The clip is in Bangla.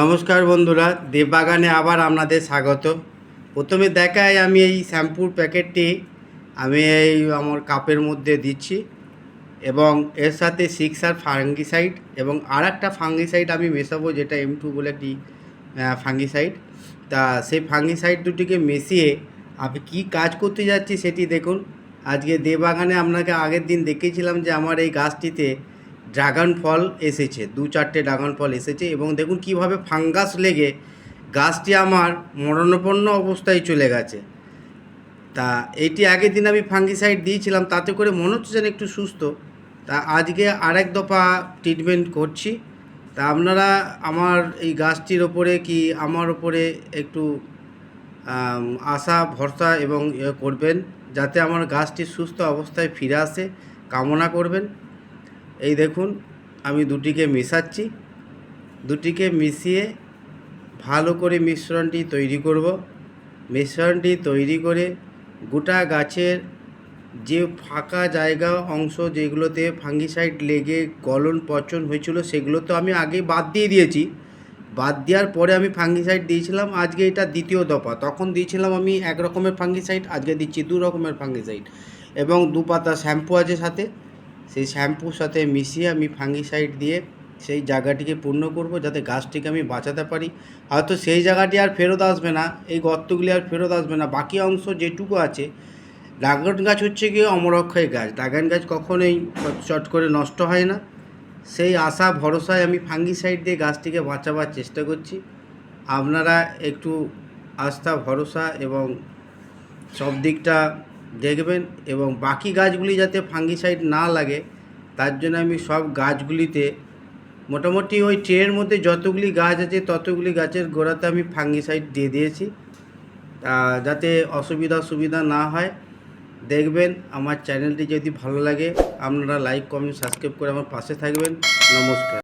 নমস্কার বন্ধুরা, দেববাগানে আবার আপনাদের স্বাগত। প্রথমে দেখাই আমি এই শ্যাম্পুর প্যাকেটটি, আমি এই আমার কাপের মধ্যে দিচ্ছি এবং এর সাথে সিক্স আর ফাঙ্গিসাইড এবং আর একটা ফাঙ্গিসাইড আমি মেশাবো, যেটা এম টু বলে একটি ফাঙ্গিসাইড। তা সেই ফাঙ্গিসাইড দুটিকে মিশিয়ে আমি কি কাজ করতে যাচ্ছি সেটি দেখুন। আজকে দেবাগানে আপনাকে আগের দিন দেখিয়েছিলাম যে আমার এই গাছটিতে ড্রাগন ফল এসেছে, দু চারটে ড্রাগন ফল এসেছে এবং দেখুন কীভাবে ফাঙ্গাস লেগে গাছটি আমার মরণপন্ন অবস্থায় চলে গেছে। তা এটি আগের দিন আমি ফাঙ্গিসাইড দিয়েছিলাম, তাতে করে মনে হচ্ছে যেন একটু সুস্থ। তা আজকে আরেক দফা ট্রিটমেন্ট করছি। তা আপনারা আমার এই গাছটির ওপরে কি আমার ওপরে একটু আশা, ভরসা এবং করবেন, যাতে আমার গাছটি সুস্থ অবস্থায় ফিরে আসে, কামনা করবেন। এই দেখুন, আমি দুটিকে মেশাচ্ছি। দুটিকে মিশিয়ে ভালো করে মিশ্রণটি তৈরি করব। মিশ্রণটি তৈরি করে গোটা গাছের যে ফাঁকা জায়গা অংশ যেগুলোতে ফাঙ্গিসাইড লেগে গলন পচন হয়েছিল সেগুলো তো আমি আগে বাদ দিয়ে দিয়েছি। বাদ দেওয়ার পরে আমি ফাঙ্গিসাইড দিয়েছিলাম, আজকে এটা দ্বিতীয় দফা। তখন দিয়েছিলাম আমি এক রকমের ফাঙ্গিসাইড, আজকে দিচ্ছি দু রকমের ফাঙ্গিসাইড। এবং দু পাতা শ্যাম্পু আছে সাথে। সেই শ্যাম্পুর সাথে মিশিয়ে আমি ফাঙ্গিসাইড দিয়ে সেই জায়গাটিকে পূর্ণ করব যাতে গাছটিকে আমি বাঁচাতে পারি। হয়তো সেই জায়গাটি আর ফেরত আসবে না, এই গর্তগুলি আর ফেরত আসবে না। বাকি অংশ যেটুকু আছে, ড্রাগন গাছ হচ্ছে গিয়ে অমরক্ষয় গাছ। ড্রাগন গাছ কখনোই চট করে নষ্ট হয় না। সেই আশা, ভরসায় আমি ফাঙ্গিসাইড দিয়ে গাছটিকে বাঁচাবার চেষ্টা করছি। আপনারা একটু আস্থা, ভরসা এবং সব দিকটা দেখবেন এবং বাকি গাছগুলি যাতে ফাঙ্গিসাইড না লাগে, তার জন্য আমি সব গাছগুলিতে মোটামুটি ওই ট্রের মধ্যে যতগুলি গাছ আছে, ততগুলি গাছের গোড়াতে আমি ফাঙ্গিসাইড দিয়ে দিয়েছি। যাতে অসুবিধা সুবিধা না হয়, দেখবেন আমার চ্যানেলটি যদি ভালো লাগে, আপনারা লাইক, কমেন্ট, সাবস্ক্রাইব করে আমার পাশে থাকবেন। নমস্কার।